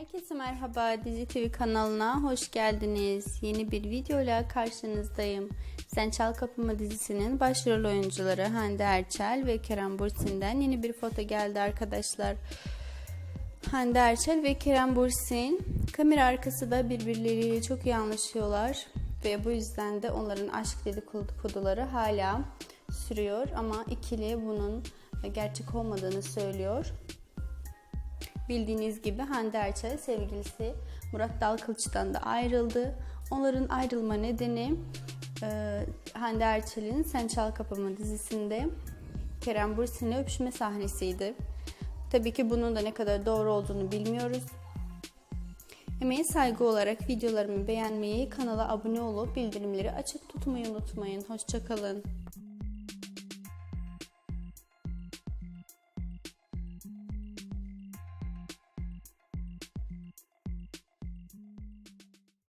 Herkese merhaba Dizi TV kanalına hoş geldiniz. Yeni bir videoyla karşınızdayım. Sen Çal Kapımı dizisinin başrol oyuncuları Hande Erçel ve Kerem Bursin'den yeni bir foto geldi arkadaşlar. Hande Erçel ve Kerem Bursin kamera arkası da birbirleriyle çok iyi anlaşıyorlar ve bu yüzden de onların aşk dedikoduları hala sürüyor ama ikili bunun gerçek olmadığını söylüyor. Bildiğiniz gibi Hande Erçel sevgilisi Murat Dalkılıç'tan da ayrıldı. Onların ayrılma nedeni e, Hande Erçel'in Sen Çal Kapımı dizisinde Kerem Bürsin'le öpüşme sahnesiydi. Tabii ki bunun da ne kadar doğru olduğunu bilmiyoruz. Emeğe saygı olarak videolarımı beğenmeyi, kanala abone olup bildirimleri açık tutmayı unutmayın. Hoşçakalın.